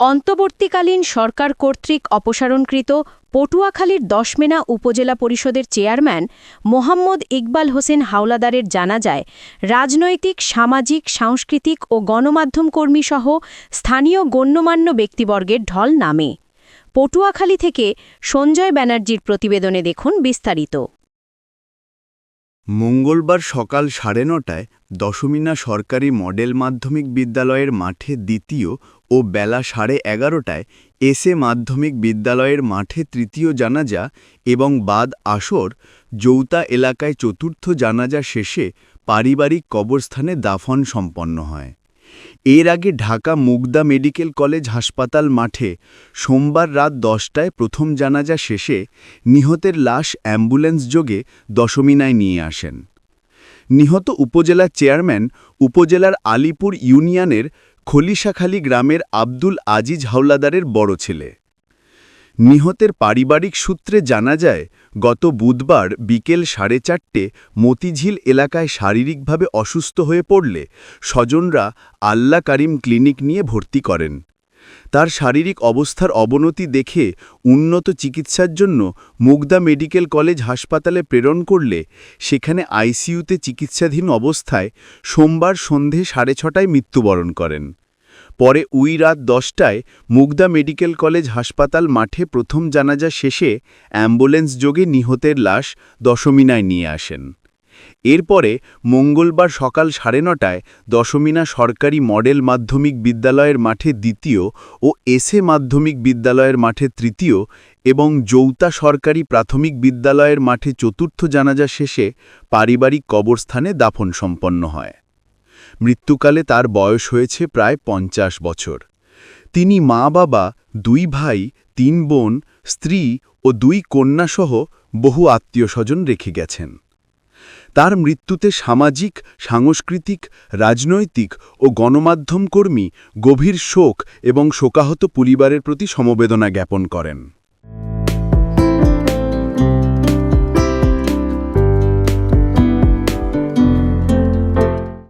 অন্তর্বর্তীকালীন সরকার কর্তৃক অপসারণকৃত পটুয়াখালীর দশমেনা উপজেলা পরিষদের চেয়ারম্যান মোহাম্মদ ইকবাল হোসেন হাওলাদারের জানা যায় রাজনৈতিক, সামাজিক, সাংস্কৃতিক ও গণমাধ্যম কর্মীসহ স্থানীয় গণ্যমান্য ব্যক্তিবর্গের ঢল নামে। পটুয়াখালী থেকে সঞ্জয় ব্যানার্জির প্রতিবেদনে দেখুন বিস্তারিত। মঙ্গলবার সকাল সাড়ে নটায় দশমিনা সরকারি মডেল মাধ্যমিক বিদ্যালয়ের মাঠে দ্বিতীয় ও বেলা সাড়ে এগারোটায় এসএ মাধ্যমিক বিদ্যালয়ের মাঠে তৃতীয় জানাজা এবং বাদ আসর যৌতা এলাকায় চতুর্থ জানাজা শেষে পারিবারিক কবরস্থানে দাফন সম্পন্ন হয়। এর আগে ঢাকা মুগদা মেডিকেল কলেজ হাসপাতাল মাঠে সোমবার রাত দশটায় প্রথম জানাজা শেষে নিহতের লাশ অ্যাম্বুলেন্স যোগে দশমিনায় নিয়ে আসেন। নিহত উপজেলা চেয়ারম্যান উপজেলার আলিপুর ইউনিয়নের খলিশাখালী গ্রামের আব্দুল আজিজ হাওলাদারের বড় ছেলে। নিহতের পারিবারিক সূত্রে জানা যায়, গত বুধবার বিকেল সাড়ে চারটে মতিঝিল এলাকায় শারীরিকভাবে অসুস্থ হয়ে পড়লে স্বজনরা আল্লা কারিম ক্লিনিক নিয়ে ভর্তি করেন। তার শারীরিক অবস্থার অবনতি দেখে উন্নত চিকিৎসার জন্য মুগদা মেডিকেল কলেজ হাসপাতালে প্রেরণ করলে সেখানে আইসিইউতে চিকিৎসাধীন অবস্থায় সোমবার সন্ধে সাড়ে ছটায় মৃত্যুবরণ করেন। পরে উই রাত দশটায় মুগদা মেডিকেল কলেজ হাসপাতাল মাঠে প্রথম জানাজা শেষে অ্যাম্বুলেন্স যোগে নিহতের লাশ দশমিনায় নিয়ে আসেন। এরপরে মঙ্গলবার সকাল সাড়ে নটায় দশমিনা সরকারি মডেল মাধ্যমিক বিদ্যালয়ের মাঠে দ্বিতীয় ও এসএ মাধ্যমিক বিদ্যালয়ের মাঠে তৃতীয় এবং যৌতা সরকারি প্রাথমিক বিদ্যালয়ের মাঠে চতুর্থ জানাজা শেষে পারিবারিক কবরস্থানে দাফন সম্পন্ন হয়। মৃত্যুকালে তার বয়স হয়েছে প্রায় পঞ্চাশ বছর। তিনি মা বাবা, দুই ভাই, তিন বোন, স্ত্রী ও দুই কন্যাসহ বহু আত্মীয়স্বজন রেখে গেছেন। তার মৃত্যুতে সামাজিক, সাংস্কৃতিক, রাজনৈতিক ও গণমাধ্যমকর্মী গভীর শোক এবং শোকাহত পরিবারের প্রতি সমবেদনা জ্ঞাপন করেন।